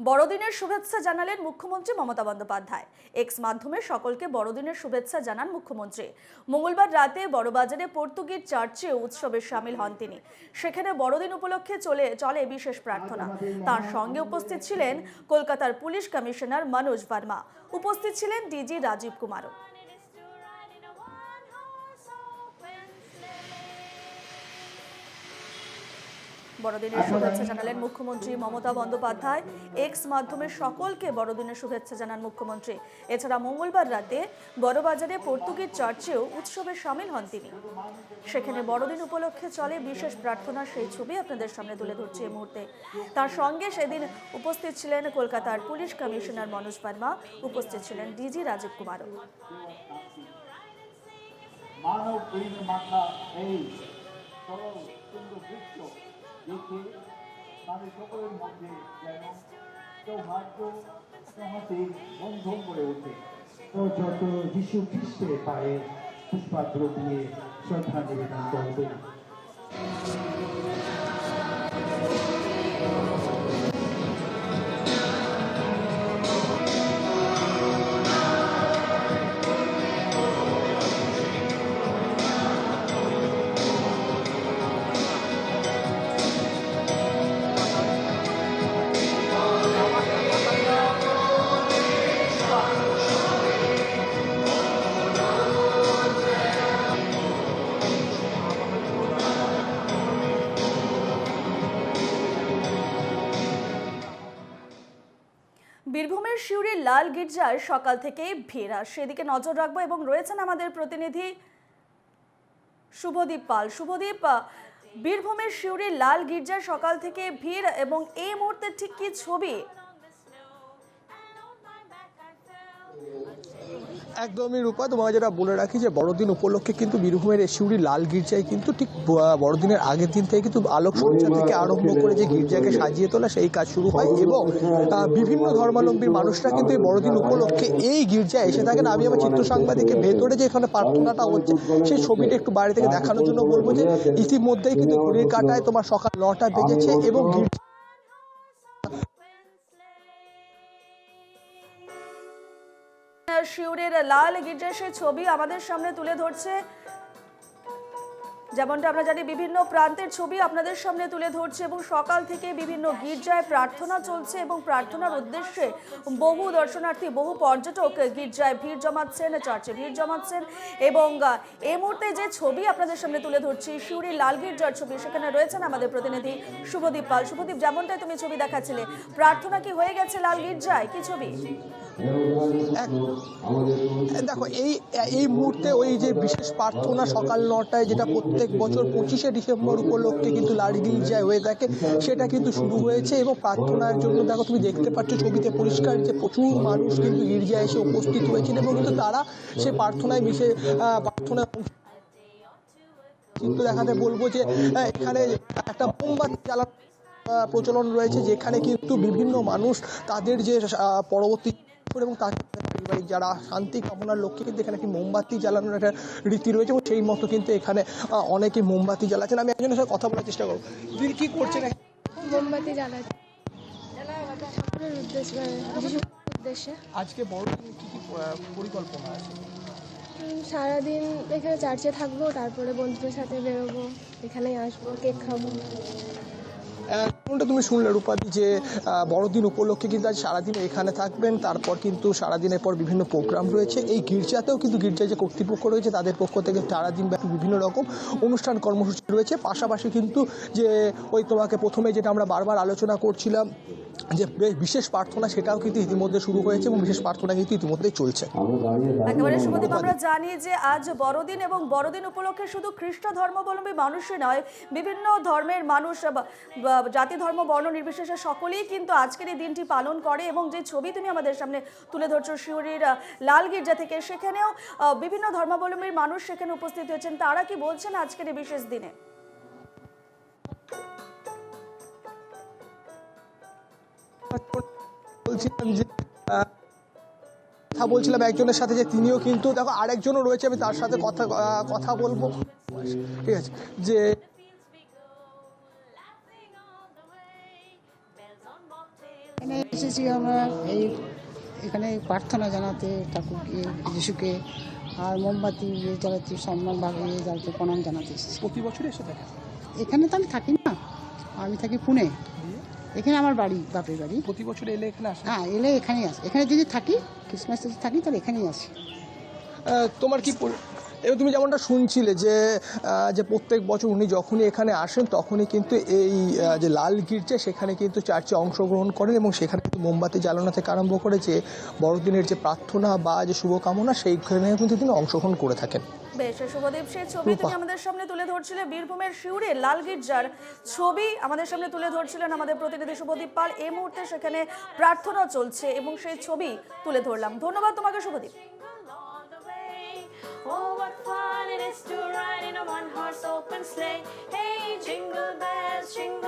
বড়দিনের শুভেচ্ছা জানালেন মুখ্যমন্ত্রী মমতা বন্দ্যোপাধ্যায়। এক্স মাধ্যমে সকলকে বড়দিনের শুভেচ্ছা জানান মুখ্যমন্ত্রী। মঙ্গলবার রাতে বড়বাজারে পর্তুগিজ চার্চে উৎসবে সামিল হন তিনি। সেখানে বড়দিন উপলক্ষে চলে চলে বিশেষ প্রার্থনা। তার সঙ্গে উপস্থিত ছিলেন কলকাতার পুলিশ কমিশনার মনোজ ভার্মা। উপস্থিত ছিলেন ডিজি রাজীব কুমারও। বড়দিনের শুভেচ্ছা জানালেন মুখ্যমন্ত্রী মমতা বন্দ্যোপাধ্যায়। এক্স মাধ্যমে সকলকে বড়দিনের শুভেচ্ছা জানান মুখ্যমন্ত্রী। এছাড়া মঙ্গলবার রাতে বড়বাজারে পর্তুগিজ চার্চেও উৎসবে সামিল হন তিনি। সেখানে বড়দিন উপলক্ষে চলে বিশেষ প্রার্থনা সেই ছবি আপনাদের সামনে তুলে ধরছি এই মুহূর্তে। তার সঙ্গে সেদিন উপস্থিত ছিলেন কলকাতার পুলিশ কমিশনার মনোজ ভার্মা উপস্থিত ছিলেন ডিজি রাজীব কুমারও। মানব এই তাদের সকলের মধ্যে যেন সৌভাগ্য সহতে বন্ধন করে ওঠে। যত যিশু খ্রিস্টের পায়ে পুষ্পাদ্র দিয়ে শ্রদ্ধা নিবেদন করবেন। বীরভূমের শিউরির লাল গির্জার সকাল থেকে ভিড়। সেদিকে নজর রাখব এবং রয়েছেন আমাদের প্রতিনিধি শুভদীপ পাল। শুভদীপ বীরভূমের শিউরির লাল গির্জার সকাল থেকে ভিড় এবং এই মুহূর্তে ঠিক কি ছবি? একদমই রূপা তোমাকে যেটা বলে রাখি যে বড়দিন উপলক্ষে কিন্তু বীরভূমের এশিউড়ি লাল গির্জায় কিন্তু ঠিক বড়দিনের আগের দিন থেকে কিন্তু আলোকসজ্জা থেকে আরম্ভ করে যে গির্জাকে সাজিয়ে তোলা সেই কাজ শুরু হয় এবং বিভিন্ন ধর্মাবলম্বী মানুষরা কিন্তু এই বড়দিন উপলক্ষে এই গির্জায় এসে থাকেন। আমি আমার চিত্র সাংবাদিকের ভেতরে যে এখানে প্রার্থনাটা হচ্ছে সেই ছবিটা একটু বাইরে থেকে দেখানোর জন্য বলব যে ইতিমধ্যেই কিন্তু ঘড়ির কাটায় তোমার সকাল নটা বেজেছে এবং গির্জা শিউরের লাল গির্জা সেই ছবি আমাদের সামনে তুলে ধরছে যেমনটা আমরা জানি, বিভিন্ন প্রান্তের ছবি আপনাদের সামনে তুলে ধরছে এবং সকাল থেকে বিভিন্ন গির্জায় প্রার্থনা চলছে এবং প্রার্থনার উদ্দেশ্যে বহু দর্শনার্থী, বহু পর্যটক গির্জায় ভিড় জমাচ্ছেন, চার্চে ভিড় জমাচ্ছেন এবং এই মুহূর্তে যে ছবি আপনাদের সামনে তুলে ধরছি শিউরির লাল গির্জার ছবি, সেখানে রয়েছেন আমাদের প্রতিনিধি শুভদীপ পাল। শুভদীপ, যেমনটাই তুমি ছবি দেখাচ্ছিলে, প্রার্থনা কি হয়ে গেছে লাল গির্জায় কি ছবি? দেখো, এই এই মুহূর্তে ওই যে বিশেষ প্রার্থনা সকাল নটায় যেটা প্রত্যেক বছর পঁচিশে ডিসেম্বর উপলক্ষে কিন্তু লাড়গিল যায় হয়ে থাকে সেটা কিন্তু শুরু হয়েছে এবং প্রার্থনার জন্য দেখো তুমি দেখতে পাচ্ছ ছবিতে পরিষ্কার যে প্রচুর মানুষ কিন্তু গির্জায় এসে উপস্থিত হয়েছিল এবং কিন্তু তারা সে প্রার্থনায় মিশে প্রার্থনা কিন্তু দেখাতে বলব যে এখানে একটা মোমবাতি জ্বালানো প্রচলন রয়েছে যেখানে কিন্তু বিভিন্ন মানুষ তাদের যে আহ, পরবর্তী এবং তার পারিবারিক যারা শান্তি কামনার লক্ষ্যে কিন্তু এখানে একটি মোমবাতি জ্বালানোর একটা রীতি রয়েছে এবং সেই মতো কিন্তু এখানে অনেকে মোমবাতি জ্বালাচ্ছেন। আমি একজনের সাথে কথা বলার চেষ্টা করব। দিদি কি করছেন? মোমবাতি জ্বালাচ্ছে উদ্দেশ্যে আজকে বড় কি কি পরিকল্পনা আছে? সারাদিন এখানে চার্চে থাকব তারপরে বন্ধুদের সাথে বেরোবো এখানেই আসব কেক খাব। যেমনটা তুমি শুনলে রূপাদি যে বড়দিন উপলক্ষে কিন্তু আজ সারাদিন এখানে থাকবেন তারপর কিন্তু সারাদিনের পর বিভিন্ন প্রোগ্রাম রয়েছে। এই গির্জাতেও কিন্তু গির্জায় যে কর্তৃপক্ষ রয়েছে তাদের পক্ষ থেকে সারাদিন ব্যাপী বিভিন্ন রকম অনুষ্ঠান কর্মসূচি রয়েছে। পাশাপাশি কিন্তু যে ওই তোমাকে প্রথমে যেটা আমরা বারবার আলোচনা করছিলাম যে বিশেষ প্রার্থনা সেটাও কিন্তু ইতিমধ্যে শুরু হয়েছে এবং বিশেষ প্রার্থনা কিন্তু ইতিমধ্যেই চলছে। একেবারে শুভদীপ আমরা জানি যে আজ বড়দিন এবং বড়দিন উপলক্ষে শুধু খ্রিস্ট ধর্মাবলম্বী মানুষই নয় বিভিন্ন ধর্মের মানুষ জাতি, ধর্ম, বর্ণ নির্বিশেষে সকলেই কিন্তু আজকের এই দিনটি পালন করে এবং যে ছবি তুমি আমাদের সামনে তুলে ধরছো শিউরির লাল গির্জা থেকে, সেখানেও বিভিন্ন ধর্মাবলম্বীর মানুষ সেখানে উপস্থিত হয়েছেন। তারা কি বলছেন আজকের এই বিশেষ দিনে? বলছিলাম যে কথা বলছিলাম একজনের সাথে যে তিনিও কিন্তু, দেখো আরেকজনও রয়েছে, আমি তার সাথে কথা কথা বলব। ঠিক আছে? যে এখানে এসেছি আমরা এই এখানে প্রার্থনা জানাতে ঠাকুরকে যিশুকে আর মোমবাতি ইয়ে জ্বালাতে সম্মান ভাবে ইয়ে জ্বালাতে প্রণাম জানাতে এসেছি। প্রতি বছর এসে থাকে? এখানে তো আমি থাকি না। আমি থাকি পুনে। এখানে আমার বাড়ি বাপের বাড়ি। প্রতি বছর এলে এখানে আসে? হ্যাঁ এলে এখানেই আসি। এখানে যদি থাকি ক্রিসমাস যদি থাকি তাহলে এখানেই আসি। তোমার কি এবার তুমি যেমনটা শুনছিলে যে যে প্রত্যেক বছর উনি যখনই এখানে আসেন তখনই কিন্তু এই যে লাল গির্জা সেখানে কিন্তু চার্চে অংশগ্রহণ করেন এবং সেখানে কিন্তু মোমবাতি জ্বালানো থেকে আরম্ভ করে যে বড়দিনের যে প্রার্থনা বা যে শুভকামনা সেইখানে কিন্তু তিনি অংশগ্রহণ করে থাকেন। বেশ শুভদীপ সেই ছবি তুমি আমাদের সামনে তুলে ধরছিলে বীরভূমের শিউরে লাল গির্জার ছবি আমাদের সামনে তুলে ধরছিলেন আমাদের প্রতিনিধি শুভদীপ পাল। এই মুহূর্তে সেখানে প্রার্থনা চলছে এবং সেই ছবি তুলে ধরলাম। ধন্যবাদ তোমাকে Subhadip. It is to ride in a one horse open sleigh. Hey, jingle bells, jingle